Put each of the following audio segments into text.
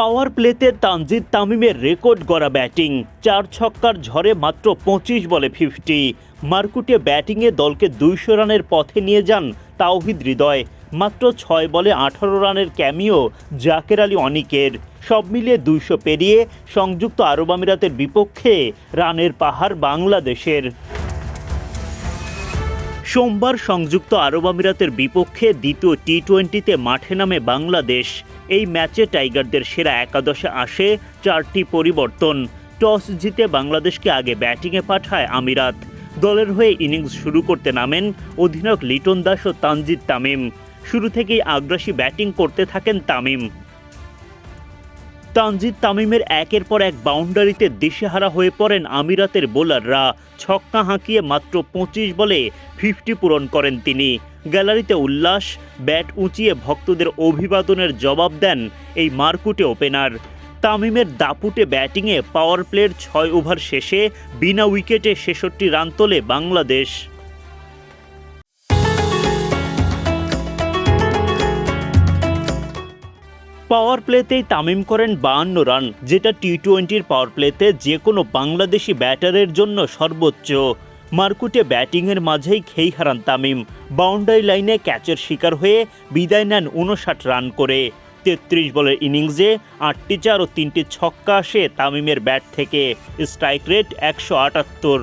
পাওয়ার প্লেতে তানজিদ তামিমের রেকর্ড গড়া ব্যাটিং। চার ছক্কার ঝড়ে মাত্র পঁচিশ বলে ফিফটি। মারকুটে ব্যাটিংয়ে দলকে দুইশো রানের পথে নিয়ে যান তাওহিদ হৃদয়। মাত্র ছয় বলে আঠারো রানের ক্যামিও জাকের আলী অনিকের। সব মিলিয়ে দুইশো পেরিয়ে সংযুক্ত আরব আমিরাতের বিপক্ষে রানের পাহাড় বাংলাদেশের। সোমবার সংযুক্ত আরব আমিরাতের বিপক্ষে দ্বিতীয় টি টোয়েন্টিতে মাঠে নামে বাংলাদেশ। এই ম্যাচে টাইগারদের সেরা একাদশে আসে চারটি পরিবর্তন। টস জিতে বাংলাদেশকে আগে ব্যাটিংয়ে পাঠায় আমিরাত। দলের হয়ে ইনিংস শুরু করতে নামেন অধিনায়ক লিটন দাস ও তানজিদ তামিম। শুরু থেকেই আগ্রাসী ব্যাটিং করতে থাকেন তামিম। তানজিদ তামিমের একের পর এক বাউন্ডারিতে দিশেহারা হয়ে পড়েন আমিরাতের বোলাররা। ছক্কা হাঁকিয়ে মাত্র পঁচিশ বলে ফিফটি পূরণ করেন তিনি। গ্যালারিতে উল্লাস, ব্যাট উঁচিয়ে ভক্তদের অভিবাদনের জবাব দেন এই মারকুটে ওপেনার। তামিমের দাপুটে ব্যাটিংয়ে পাওয়ার প্লের ছয় ওভার শেষে বিনা উইকেটে ছেষট্টি রান তোলে বাংলাদেশ। পাওয়ার প্লেতেই তামিম করেন বাহান্ন রান যেটা টি টোয়েন্টির পাওয়ার প্লেতে যে কোনো বাংলাদেশি ব্যাটারের জন্য সর্বোচ্চ। মারকুটে ব্যাটিংয়ের মাঝেই খেই হারান তামিম। বাউন্ডারি লাইনে ক্যাচের শিকার হয়ে বিদায় নেন উনষাট রান করে। তেত্রিশ বলের ইনিংসে আটটি চার ও তিনটি ছক্কা আসে তামিমের ব্যাট থেকে। স্ট্রাইক রেট একশো আটাত্তর।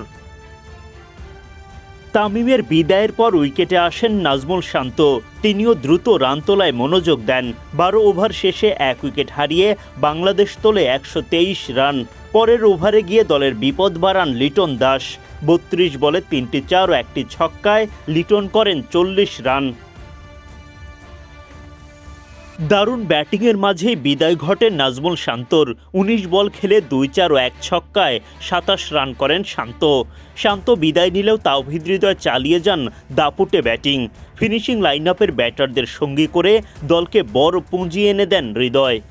তামিমের বিদায়ের পর উইকেটে আসেন নাজমুল শান্ত। তিনিও দ্রুত রান তোলায় মনোযোগ দেন। বারো ওভার শেষে এক উইকেট হারিয়ে বাংলাদেশ তোলে একশো তেইশ রান। পরের ওভারে গিয়ে দলের বিপদ বাড়ান লিটন দাস। বত্রিশ বলে তিনটি চার ও একটি ছক্কায় লিটন করেন চল্লিশ রান। দারুণ ব্যাটিংয়ের মাঝেই বিদায় ঘটে নাজমুল শান্তর। উনিশ বল খেলে দুই চার ও এক ছক্কায় সাতাশ রান করেন শান্ত। শান্ত বিদায় নিলেও তাওহিদ হৃদয় চালিয়ে যান দাপুটে ব্যাটিং। ফিনিশিং লাইন আপের ব্যাটারদের সঙ্গী করে দলকে বড় পুঁজি এনে দেন হৃদয়।